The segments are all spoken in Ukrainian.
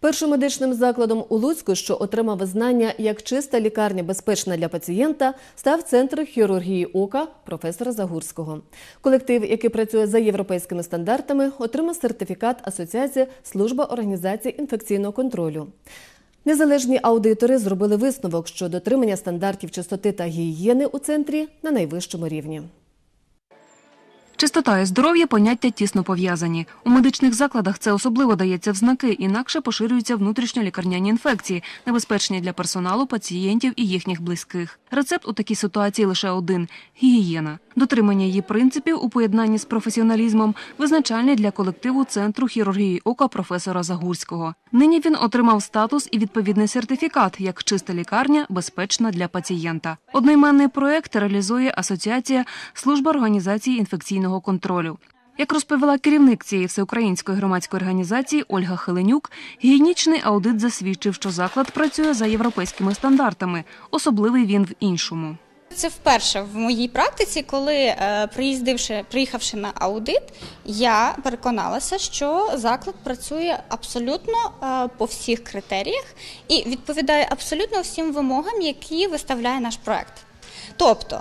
Першим медичним закладом у Луцьку, що отримав визнання як чиста лікарня безпечна для пацієнта, став центр хірургії ока професора Загурського. Колектив, який працює за європейськими стандартами, отримав сертифікат Асоціації служба організації інфекційного контролю. Незалежні аудитори зробили висновок, що дотримання стандартів чистоти та гігієни у центрі на найвищому рівні. Чистота і здоров'я поняття тісно пов'язані. У медичних закладах це особливо дається в знаки, інакше поширюються внутрішньолікарняні інфекції, небезпечні для персоналу, пацієнтів і їхніх близьких. Рецепт у такій ситуації лише один гігієна. Дотримання її принципів у поєднанні з професіоналізмом визначальний для колективу центру хірургії ока професора Загурського. Нині він отримав статус і відповідний сертифікат як чиста лікарня, безпечна для пацієнта. Одноіменний проект реалізує асоціація служба організації інфекційного контролю. Як розповіла керівник цієї всеукраїнської громадської організації Ольга Хеленюк, гігієнічний аудит засвідчив, що заклад працює за європейськими стандартами. Особливий він в іншому. Це вперше в моїй практиці, коли е, приїздивши, приїхавши на аудит, я переконалася, що заклад працює абсолютно е, по всіх критеріях і відповідає абсолютно всім вимогам, які виставляє наш проект. Тобто,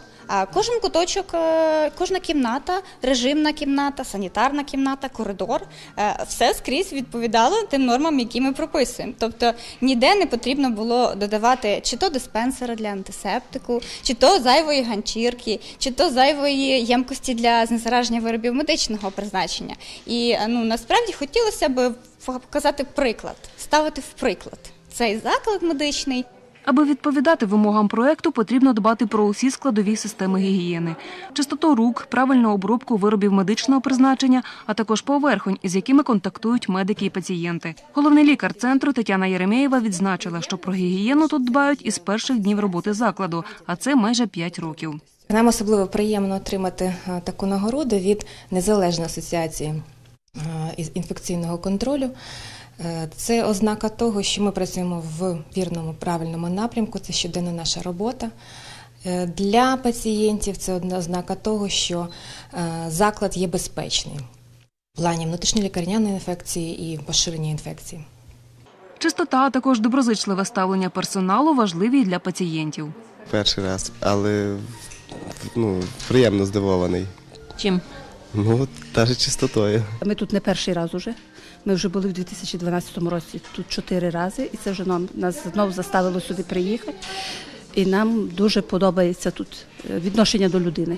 кожен куточок, е, кожна кімната, режимна кімната, санітарна кімната, коридор, е, все скрізь відповідало тим нормам, які ми прописуємо. Тобто ніде не потрібно було додавати чи то диспенсера для антисептику, чи то зайвої ганчірки, чи то зайвої ємкості для знезараження виробів медичного призначення. І е, ну насправді хотілося б показати приклад, ставити в приклад цей заклад медичний. Аби відповідати вимогам проекту, потрібно дбати про усі складові системи гігієни: чистоту рук, правильну обробку виробів медичного призначення, а також поверхонь, із якими контактують медики і пацієнти. Головний лікар центру Тетяна Єремєєва відзначила, що про гігієну тут дбають із перших днів роботи закладу, а це майже 5 років. Нам особливо приємно отримати е, таку нагороду від незалежної асоціації е, інфекційного контролю. Е, Це ознака того, що ми працюємо в вірному правильному напрямку. Це щоденна наша робота. Е, Для пацієнтів це одна ознака того, що е, заклад є безпечний в плані внутрішньолікарняної інфекції і поширення інфекції. Чистота, а також доброзичливе ставлення персоналу важливі для пацієнтів. перший раз, але ну, приємно здивований. Чим? Ну, навіть чистотою. Ми тут не перший раз уже. Ми вже були в 2012 році тут чотири рази, і це вже нам нас знову заставило сюди приїхати. І нам дуже подобається тут е, відношення до людини.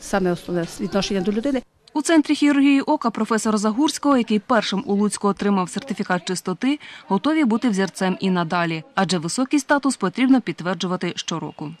Саме основне відношення до людини. У центрі хірургії ока професора Загурського, який першим у Луцьку отримав сертифікат чистоти, готові бути взірцем і надалі, адже високий статус потрібно підтверджувати щороку.